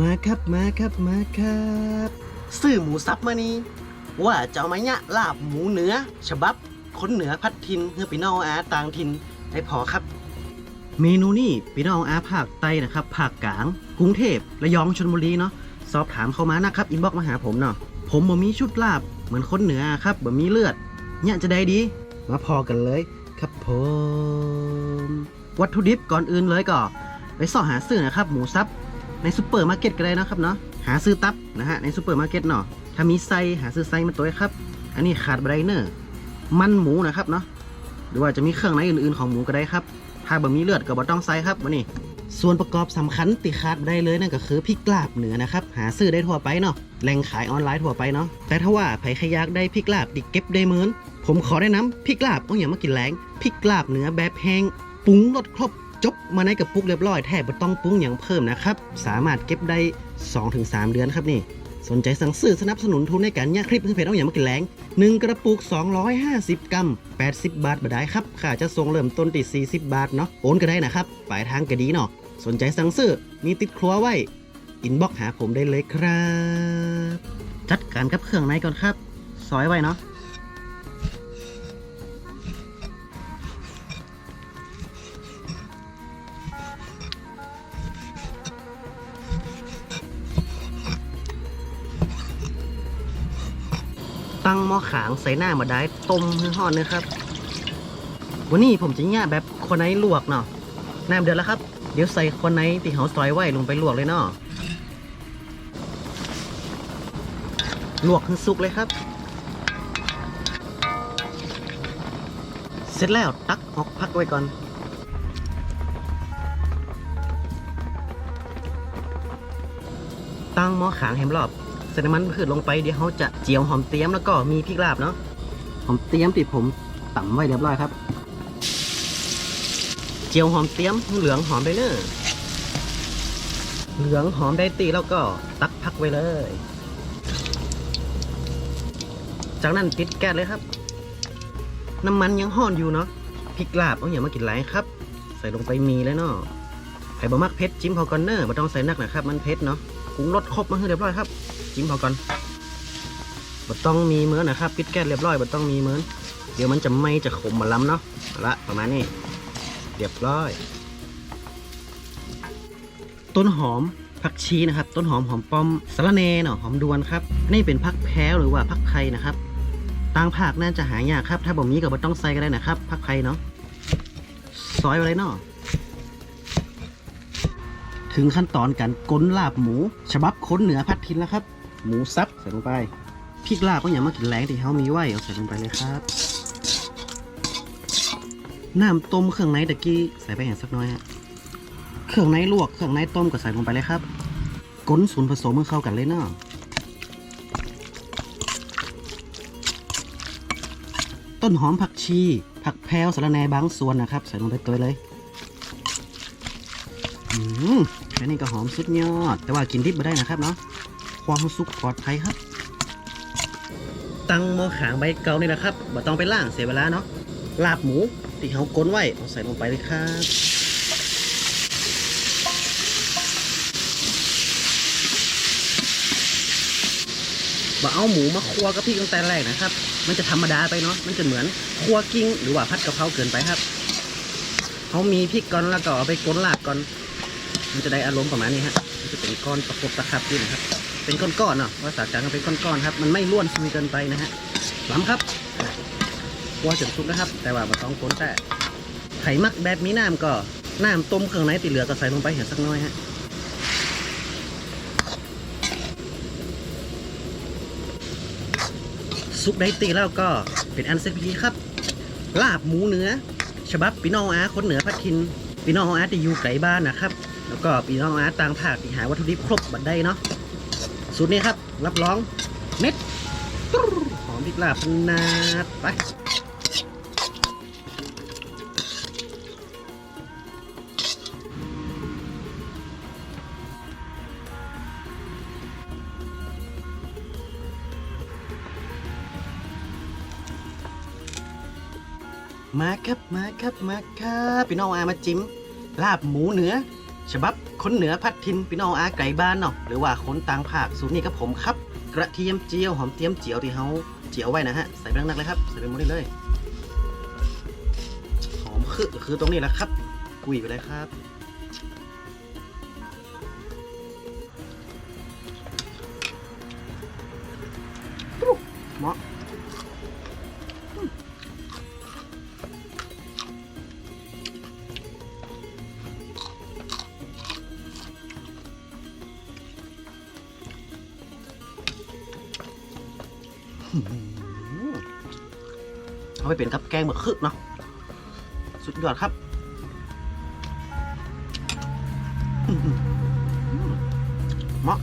ครับมาครับมาครับซื้อหมูสับมานี่ว่าจะเอามาเนี่ยลาบหมูเหนือ ฉบับคนเหนือพัดทินเพื่อพี่น้องอาต่างทินได้พอครับ เมนูนี่พี่น้องอาภาคใต้นะครับภาคกลางกรุงเทพระยองชลบุรีเนาะสอบถามเข้ามานะครับอินบ็อกมาหาผมเนาะผมบ่มีชุดลาบเหมือนคนเหนือครับบ่มีเลือดเนี่ยจะได้ดี มาพอกันเลยครับผม วัตถุดิบก่อนอื่นเลยก็ไปเสอหาซื้อนะครับ หมูซับ ในซูเปอร์มาร์เก็ตก็ได้นะครับเนาะหาซื้อตับนะฮะในซูเปอร์มาร์เก็ตเนาะถ้ามีไส้หาซื้อไส้มาตัวครับ อันนี้ขาดบไดเนอร์มันหมูนะครับเนาะหรือว่าจะมีเครื่องในอื่นๆของหมูก็ได้ครับ ถ้าบ่มีเลือดก็บ่ต้องใส่ครับวันนี้ส่วนประกอบสำคัญติขาดบ่ได้เลยนั่นก็คือพริกลาบเหนือนะครับ หาซื้อได้ทั่วไปเนาะแหล่งขายออนไลน์ทั่วไปเนาะแต่ถ้าว่าใครขยากได้พริกลาบดิเก็บได้เหมือนผมขอแนะนำพริกลาบเอาอย่ามากินแรงพริกลาบเหนือแบบแห้งปรุงรสครบ จบมาในกระปุกเรียบร้อยแทบไม่ต้องปรุงอย่างเพิ่มนะครับ สามารถเก็บได้ 2-3 เดือนครับนี่สนใจสั่งซื้อสนับสนุนทุนในการย่างคลิปเพื่อเพจเอาอย่างมากินแรง1 กระปุก 250 กรัม 80 บาทบาได้ครับค่าจะส่งเริ่มต้นที่40 บาทเนาะโอนก็ได้นะครับปลายทางก็ดีเนาะสนใจสั่งซื้อมีติดครัวไว้ อินบ็อกหาผมได้เลยครับ จัดการกับเครื่องในก่อนครับ ซอยไว้เนาะ ตั้งหม้อขางใส่หน้ามาได้ต้มให้ห่อนเลยครับ วันนี้ผมจะย่าแบบคนไหนลวกเนาะน้ำเดือดแล้วครับ เดี๋ยวใส่คนไหนที่เขาซอยไว้ลงไปลวกเลยเนาะลวกให้สุกเลยครับ เสร็จแล้วตักออกพักไว้ก่อนตั้งหม้อขางแฮมรอบ ใส่น้ำมันพืชลงไปเดี๋ยวเขาจะเจียวหอมเตี๊ยมแล้วก็มีพริกลาบเนาะหอมเตี๊ยมที่ผมตำไว้เรียบร้อยครับ เจียวหอมเตี๊ยมเหลืองหอมไปเนอะเหลืองหอมได้ตีแล้วก็ตักพักไว้เลย จากนั้นปิดแก๊สเลยครับ น้ำมันยังห่อนอยู่เนาะพริกลาบเอาอย่ามากินหลายครับ ใส่ลงไปมีเลยเนาะไข่บะมักเผ็ดจิ้มพอก่อนเนอะไม่ต้องใส่นักนะครับ มันเผ็ดเนาะ ปรุงรสครบมาให้เรียบร้อยครับจิ้มพอก่อนบ่ต้องมีเมือนนะครับปิดแก๊สเรียบร้อยบ่ต้องมีเมือนเดี๋ยวมันจะไหม่จะขมมาล้ำเนาะละประมาณนี้เรียบร้อย ต้นหอมผักชีนะครับ ต้นหอมหอมป้อมสะระเนเนาะหอมดวนครับนี่เป็นผักแพ้วหรือว่าผักไผ่นะครับต่างภาคน่าจะหายากครับ ถ้าบ่มีก็บ่ต้องใส่ก็ได้นะครับผักไผ่เนาะซอยไว้เลยเนาะ ถึงขั้นตอนการก้นลาบหมู ฉบับค้นเหนือพัดทินแล้วครับ หมูซับใส่ลงไปพริกลาบก็อย่ามากินแรงที่เขามีไว้เอาใส่ลงไปเลยครับน้ำต้มเครื่องในตะกี้ใส่ไปอย่างสักน้อยฮะเครื่องในลวกเครื่องในต้มก็ใส่ลงไปเลยครับก้นส่วนผสมมันเข้ากันเลยเนาะต้นหอมผักชี ผักแพรวสะระแหน่บางส่วนนะครับ ใส่ลงไปตัวเลย อืมนี้ก็หอมสุดยอด แต่ว่ากินดิบไม่ได้นะครับเนาะ ความสุกปลอดภัยครับ ตั้งหม้อขางใบเกานี่แหละครับบ่ต้องไปล่างเสียเวลาเนาะ ลาบหมูที่เขาก้นไว้เอาใส่ลงไปเลยครับบ่เอาหมูมาคั่วกับพริกตั้งแต่แรกนะครับ มันจะธรรมดาไปเนาะ มันจะเหมือนคั่วกิ้งหรือว่าผัดกะเพราเกินไปครับเขามีพริกก่อนแล้วก็เอาไปก้นลาบก่อน มันจะได้อารมณ์ประมาณนี้ฮะมันจะเป็นก้อนประกบตะขับอยู่นะครับ เป็นก้อนๆเนาะภาษากลางก็เป็นก้อนๆครับ มันไม่ร่วนซุยเกินไปนะฮะล้ำครับคั่วจนสุกนะครับ แต่ว่าม่ต้องก้นแต่ไข่มักแบบมีน้ำก็น้ำต้มเครื่องในติเหลือก็ใส่ลงไปเห็นสักน้อยฮะซุปได้ตีแล้วก็เป็นอันเสร็จพิธีครับ ลาบหมูเนื้อ ฉบับพี่น้องอาคนเหนือพัดทินพี่น้องอาที่อยู่ไกลบ้านนะครับ แล้วก็พี่น้องอาต่างภาคที่หาวัตถุดิบครบบัดได้เนาะสูตรนี้ครับ รับรองเม็ดหอมพริกลาบนาดไปมาครับ มาครับ มาครับ พี่น้องอามาจิ้ม ลาบหมูเนื้อ ฉบับคนเหนือพัดทินพี่น้องอาไก่บ้านเนาะหรือว่าคนต่างภาคสูตรนี้กับผมครับ กระเทียมเจียวหอมเทียมเจียวที่เขาเจียวไว้นะฮะใส่ไปนักๆเลยครับใส่ไปหมดเลยหอมคือคือตรงนี้แหละครับกุยไปเลยครับเหมาะ เอาไปเป็นกับแกงหมึกคึกเนาะสุดยอดครับเหมาะ